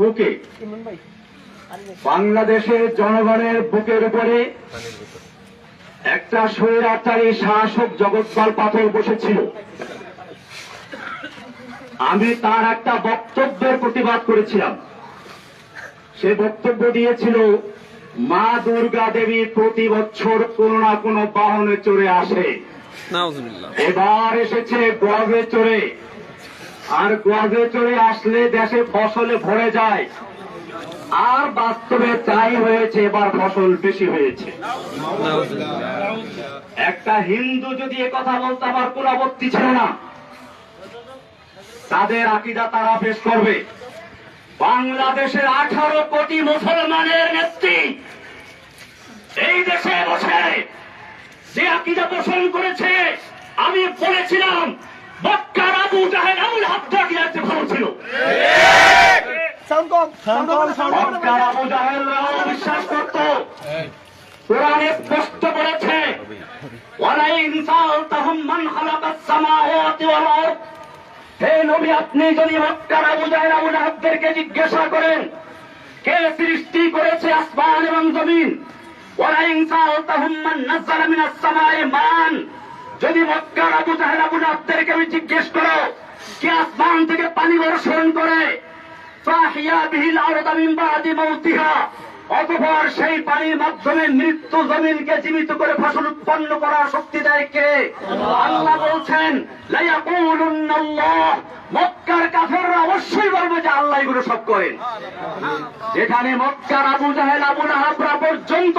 বুকে বাংলাদেশের জনগণের বুকের উপরে একটা স্বৈরাচারী শাসক জগৎপাল পাথর বসেছিল। আমি তার একটা বক্তব্যের প্রতিবাদ করেছিলাম। সে বক্তব্য দিয়েছিল মা দুর্গা দেবী প্রতি বছর কোনো না কোনো বাহনে চড়ে আসে। এবার এসেছে গর্বে চড়ে। আর গর্বে চড়ে আসলে দেশে ফসলে ভরে যায়। আর বাস্তবে তাই হয়েছে, এবার ফসল বেশি হয়েছে। একটা হিন্দু যদি কথা বলতে আমার কোন আপত্তি ছিল না, তাদের আকিদা তারা পেশ করবে। বাংলাদেশের আঠারো কোটি মুসলমানের নেত্রী এই দেশে বসে যে আকিদা পোষণ করেছে, আমি বলেছিলাম মক্কার আবু জাহেদ আবুল হাবদা আকিদা চেয়ে ভালো ছিল মক্কার আবু জাহেদরাও বিশ্বাস করত। কোরআনে স্পষ্ট বলেছে ওয়ালাইন সালতাহুম মান খালাকাস সামাওয়াতি ওয়াল আরদ। হে নবী আপনি যদি মক্কার আবু জাহেল আবু লাহাবদেরকে জিজ্ঞাসা করেন কে সৃষ্টি করেছে আসমান এবং জমিন? ওয়ালাইন সালতাহুম মান নাযালা মিনাস সামায়ে মান। যদি মক্কার আবু জাহেল আবু লাহাবদেরকে আমি জিজ্ঞেস করো, কে আসমান থেকে পানি বর্ষণ করে? অতঃপর সেই পানির মাধ্যমে মৃত্যু জমিনকে জীবিত করে ফসল উৎপন্ন করার শক্তি দেয় কে? আল্লাহ বলছেন মক্কার কাফেররা অবশ্যই বলবে যে আল্লাহ এগুলো সব করেন। যেখানে মক্কার আবু জাহেল আবু লাহাবরা পর্যন্ত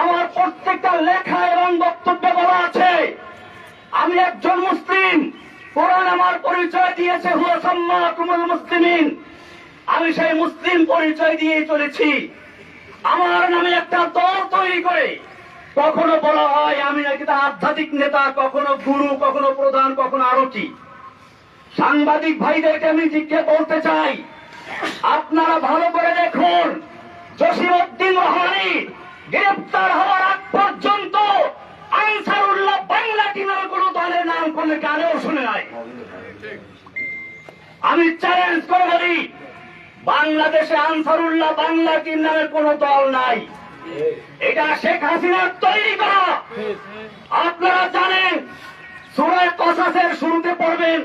আমার প্রত্যেকটা লেখা এবং বক্তব্য বলা আছে। আমি একজন মুসলিম। কোরআন আমার পরিচয় দিয়েছে, হুয়া সাম্মা কুমুল মুসলিমিন। আমি সেই মুসলিম পরিচয় দিয়ে চলেছি। আমার নামে একটা দল তৈরি করে। কখনো বলা হয় আমি নাকি তা আধ্যাত্মিক নেতা, কখনো গুরু, কখনো প্রধান, কখনো আরও কি সাংবাদিক ভাইদেরকে আমি জিজ্ঞেস করতে চাই, আপনারা ভালো করে দেখুন, জসিমউদ্দিন রহমানি বাংলাদেশে আনসারুল্লাহ বাংলা টিম নামে কোন দল নাই। এটা শেখ হাসিনার তৈরি করা আপনারা জানেন, সুরায় কসাসের শুরুতে পড়বেন,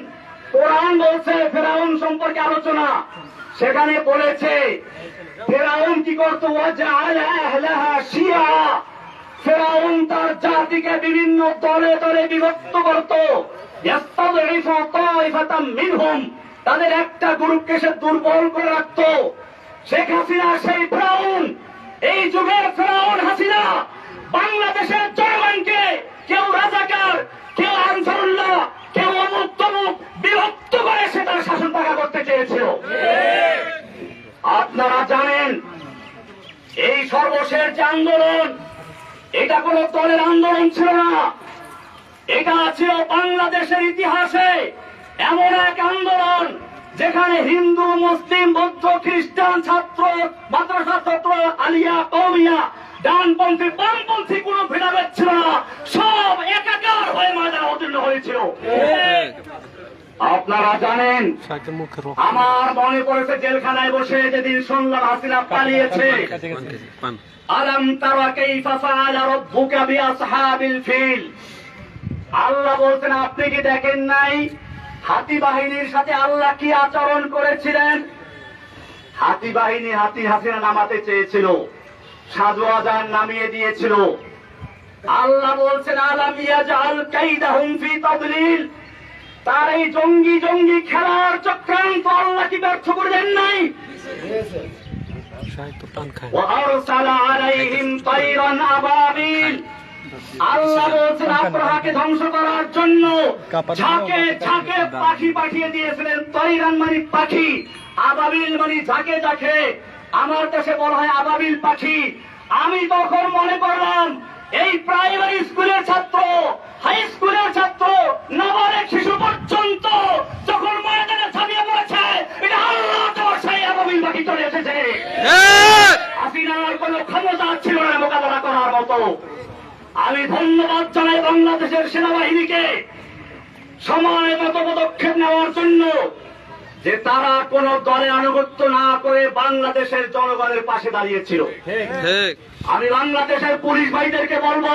কোরআন বলছে ফেরাউন সম্পর্কে আলোচনা। সেখানে বলেছে, ফেরাউন কি করতো? ফেরাউন তার জাতিকে বিভিন্ন দলে দলে বিভক্ত করত। মিনহুম। তাদের একটা গ্রুপকে সে দুর্বল করে রাখত। শেখ হাসিনা, সেই ফেরাউন। এই যুগের ফেরাউন হাসিনা বাংলাদেশের জনগণকে কেউ রাজাকার, কেউ আনসারুল্লাহ, কেউ অমুক বিভক্ত করে সে তার শাসন পাকা করতে চেয়েছিল। আপনারা জানেন, এই সর্বশেষ যে আন্দোলন, এটা কোন দলের আন্দোলন ছিল না। এটা ছিল বাংলাদেশের ইতিহাসে এমন এক আন্দোলন যেখানে হিন্দু মুসলিম বৌদ্ধ খ্রিস্টান ছাত্র মাদ্রাসা ছাত্র আলিয়া কৌমিয়া ডানপন্থী বামপন্থী কোনো ভেদাভেদ ছিল না। সব একাকার হয়ে ময়দানে অতীর্ণ হয়েছিল। আপনারা জানেন আমার মনে পড়েছে জেলখানায় বসে যেদিন শুনলাম হাসিনা পালিয়েছে। আলম তারা কাইফা ফাআলা রাব্বুকা বিআসহাবিল ফিল। আল্লাহ বলছেন আপনি কি দেখেন নাই হাতি বাহিনীর সাথে আল্লাহ কি আচরণ করেছিলেন হাতি বাহিনী হাতি হাসিনা নামাতে চেয়েছিল সাধু আজান নামিয়ে দিয়েছিল আল্লাহ বলছেন আলামিয়া জাল কাইদাহুম ফি তাদলিল তার এই জঙ্গি জঙ্গি খেলার চক্রান্ত আল্লাহ কি ব্যর্থ করে দেন নাই শাহিদ তো পান খায় وأرسل عليهم طيرا أبابيل আল্লাহ বলছেন আব্রাহাকে ধ্বংস করার জন্য ঝাঁকে ঝাঁকে পাখি পাঠিয়ে দিয়েছিলেন তৈরান মানে পাখি আবাবিল মানে ঝাঁকে ঝাঁকে। আমার দেশে বলা হয় আবাবিল পাখি। আমি তখন মনে করলাম এই প্রাইমারি স্কুলের ছাত্র হাই স্কুলের ছাত্র নাবালেক শিশু পর্যন্ত যখন ময়দানে ছাপিয়ে পড়েছে এটা আল্লাহ তোমার সেই আবাবিল পাখি চলে এসেছে। ঠিক! হাসিনার কোন ক্ষমতা ছিল না মোকাবেলা করার মতো। আমি ধন্যবাদ জানাই বাংলাদেশের সেনাবাহিনীকে সময় মতো পদক্ষেপ নেওয়ার জন্য যে তারা কোন দলে আনুগত্য না করে বাংলাদেশের জনগণের পাশে দাঁড়িয়েছিল। আমি বাংলাদেশের পুলিশ ভাইদেরকে বলব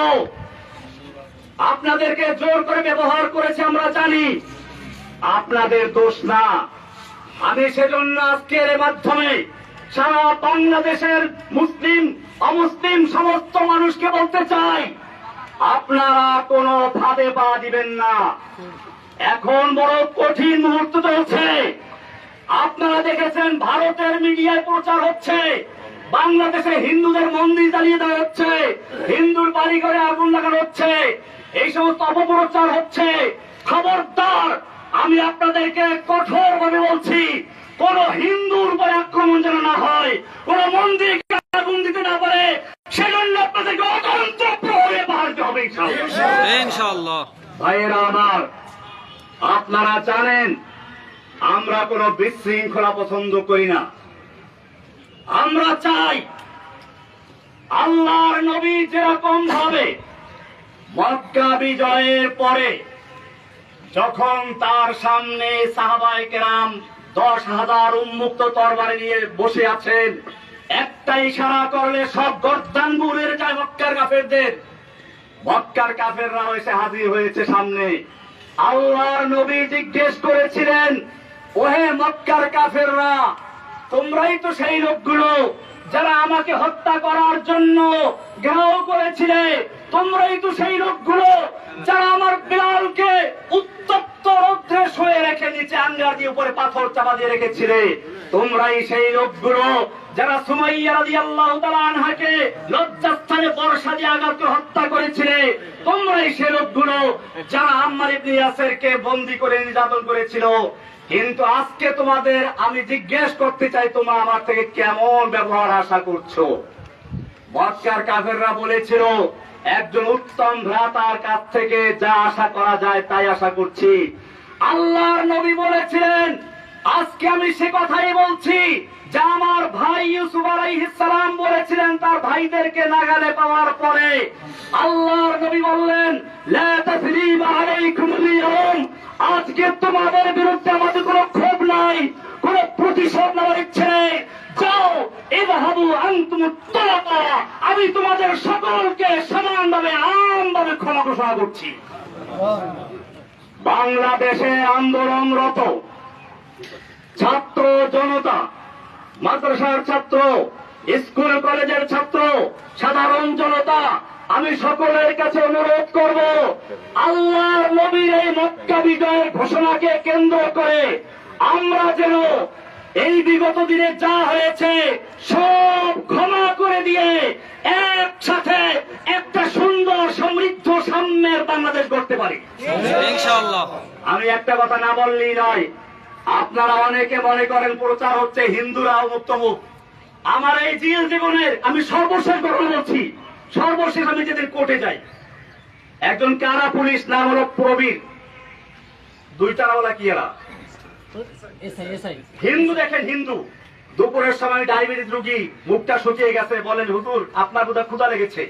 আপনাদেরকে জোর করে ব্যবহার করেছে আমরা জানি আপনাদের দোষ না। আমি সেজন্য আজকের এর মাধ্যমে সারা বাংলাদেশের মুসলিম অমুসলিম সমস্ত মানুষকে বলতে চাই আপনারা কোনো ভাবে পা দিবেন না। এখন বড় কঠিন মুহূর্ত চলছে। আপনারা দেখেছেন, ভারতের মিডিয়ায় প্রচার হচ্ছে। বাংলাদেশে হিন্দুদের মন্দির জ্বালিয়ে দেওয়া হচ্ছে। হিন্দুর বাড়ি ঘরে আগুন লাগানো হচ্ছে। এই সমস্ত অপপ্রচার হচ্ছে। খবরদার, আমি আপনাদেরকে কঠোর ভাবে বলছি, কোন হিন্দুর উপরে আক্রমণ যেন না হয়, কোন মন্দিরকে আগুন দিতে না পারে সেজন্য আপনাদেরকে অতন্ত্র প্রহরে বাড়তে হবে। ইনশাআল্লাহ। ভাইয়েরা আমার আপনারা জানেন আমরা কোনো বিশৃঙ্খলা পছন্দ করি না। আমরা চাই আল্লাহর নবী যেরকম ভাবে মক্কা বিজয়ের পরে যখন তার সামনে সাহাবাই কেরাম দশ হাজার উন্মুক্ত তরবারি নিয়ে বসে আছেন একটা ইশারা করলে সব গর্দান বুড়ের যায় মক্কার কাফেরদের। মক্কার কাফেররা এসে হাজির হয়েছে সামনে। আল্লাহর নবী জিজ্ঞেস করেছিলেন, ওহে মক্কার কাফেররা, তোমরাই তো সেই লোকগুলো যারা আমাকে হত্যা করার জন্য ঘেরাও করেছিলে। তোমরাই তো সেই লোকগুলো যারা আমার বিলালকে উত্তপ্ত রৌদ্রে শুয়ে রেখে নিচে আঙ্গার দিয়ে উপরে পাথর চাপা দিয়ে রেখেছিলে। তোমরাই সেই লোকগুলো যারা সুমাইয়া তাআলা আনহাকে লজ্জাস্থানে বর্ষা দিয়ে আঘাত হত্যা করেছিলে তোমরাই সে লোকগুলো যারা আম্মার ইবনে ইয়াসিরকে বন্দী করে নির্যাতন করেছিল। কিন্তু আজকে তোমাদের আমি জিজ্ঞেস করতে চাই, তোমরা আমার থেকে কেমন ব্যবহার আশা করছ? মক্কার কাফেররা বলেছিল, একজন উত্তম ভ্রাতার কাছ থেকে যা আশা করা যায় তাই আশা করছি। আল্লাহর নবী বলেছিলেন, আজকে আমি সে কথাই বলছি যা আমার ভাই ইউসুফ আলাইহিস সালাম বলেছিলেন তার ভাইদেরকে নাগালে পাওয়ার পরে, আল্লাহর নবী বললেন, লা তাসরিবা আলাইকুমুল ইয়াউম, আজকে তোমাদের বিরুদ্ধে আমাদের কোনো ক্ষোভ নাই, কোনো প্রতিশোধ নেওয়ার ইচ্ছে নেই। যাও এবাহাবু আন্তুম তলাকা আমি তোমাদের সকলকে সমানভাবে আমভাবে ক্ষমা ঘোষণা করছি। বাংলাদেশে আন্দোলনরত ছাত্র জনতা মাদ্রাসার ছাত্র স্কুল কলেজের ছাত্র সাধারণ জনতা আমি সকলের কাছে অনুরোধ করব আল্লাহর নবীর এই মক্কা বিজয়ের ঘোষণাকে কেন্দ্র করে আমরা যেন এই বিগত দিনে যা হয়েছে সব ক্ষমা করে দিয়ে একসাথে একটা সুন্দর সমৃদ্ধ সাম্যের বাংলাদেশ করতে পারি। আমি একটা কথা না বললেই নয় আপনারা অনেকে মনে করেন প্রচার হচ্ছে হিন্দুরা মুক্ত আমার এই জিএল জীবনের আমি সর্বশেষ ঘটনা বলছি। সর্বশেষ আমি যেদিন কোর্টে যাই, একজন কারা পুলিশ, নাম হলো প্রবীর। দুই তারাওয়ালা কি এরা? হিন্দু দেখেন, হিন্দু। দুপুরের সময় ডায়াবেটিস রুগী মুখটা শুকিয়ে গেছে, বলেন, হুজুর, আপনার বোধহয় ক্ষুধা লেগেছে।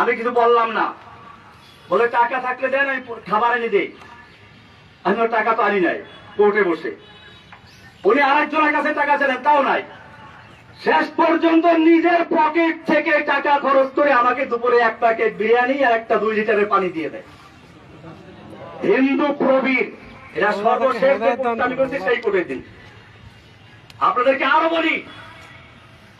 আমি কিছু বললাম না। বলে, টাকা থাকলে দেন, আমি খাবার এনে দিই। আমি টাকা তো আনি নাই। কোর্টে বসে। উনি আরেকজনের কাছে টাকা চাইলেন তাও নাই। শেষ পর্যন্ত নিজের পকেট থেকে টাকা খরচ করে আমাকে দুপুরে এক প্যাকেট বিরিয়ানি আর একটা দুই লিটারের পানি দিয়ে দেয়। হিন্দু প্রবীর, এরা সর্বশেষ আমি করছি সেই কোর্টের দিন। আপনাদেরকে আরও বলি,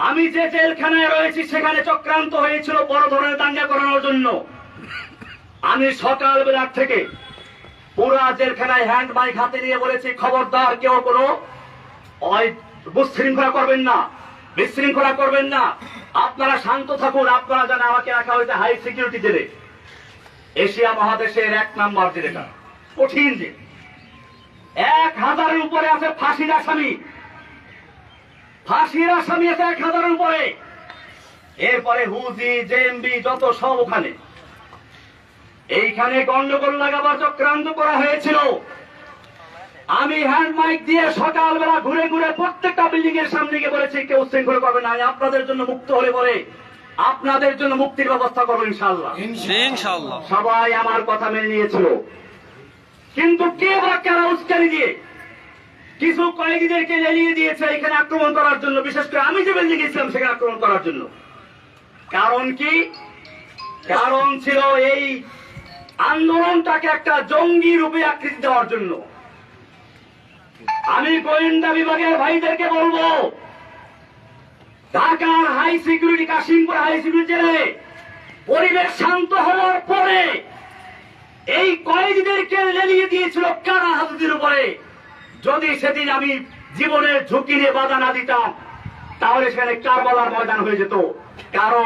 আমি যে জেলখানায় রয়েছি সেখানে চক্রান্ত হয়েছিল বড় ধরনের দাঙ্গা করানোর জন্য। আমি সকালবেলার থেকে পুরা জেলখানায় হ্যান্ড মাইক হাতে নিয়ে বলেছি, খবরদার, কেউ কোনো বিশৃঙ্খলা করবেন না, বিশৃঙ্খলা করবেন না। আপনারা শান্ত থাকুন, আপনারা জানেন আমাকে রাখা হয়েছে হাই সিকিউরিটি জেলে। এশিয়া মহাদেশের এক নাম্বার জেলেটা। কঠিন জেল। এক হাজারের উপরে আছে ফাঁসির আসামি। ফাঁসির আসামি আছে এক হাজারের উপরে। এরপরে হুজি, জেএমবি, যত সব ওখানে। এইখানে গন্ডগোল লাগাবার চক্রান্ত করা হয়েছিল। আমি হ্যান্ড মাইক দিয়ে সকালবেলা ঘুরে ঘুরে প্রত্যেকটা বিল্ডিং এর সামনে গিয়ে বলেছি কেউ শৃঙ্খলা করবে না আপনাদের জন্য মুক্ত হলে পরে আপনাদের জন্য মুক্তির ব্যবস্থা করব ইনশাল্লাহ সবাই আমার কথা মেনে নিয়েছিল। কিন্তু কে বা কারা উস্কানি দিয়ে কিছু কয়েদিদেরকে লেলিয়ে দিয়েছে এখানে আক্রমণ করার জন্য? বিশেষ করে আমি যে বিল্ডিং গেছিলাম সেখানে আক্রমণ করার জন্য। কারণ কি? কারণ ছিল এই আন্দোলনটাকে একটা জঙ্গি রূপে আকৃতি দেওয়ার জন্য। আমি গোয়েন্দা বিভাগের ভাইদেরকে বলব, ঢাকার high security Kashimpur high security জেলে পরিবেশ শান্ত হওয়ার পরে এই কয়েদিদেরকে লেলিয়ে দিয়েছিল কারা হাজুদের উপরে? যদি সেদিন আমি জীবনের ঝুঁকি নিয়ে বাধা না দিতাম, তাহলে সেখানে কারবালার ময়দান হয়ে যেত। কারণ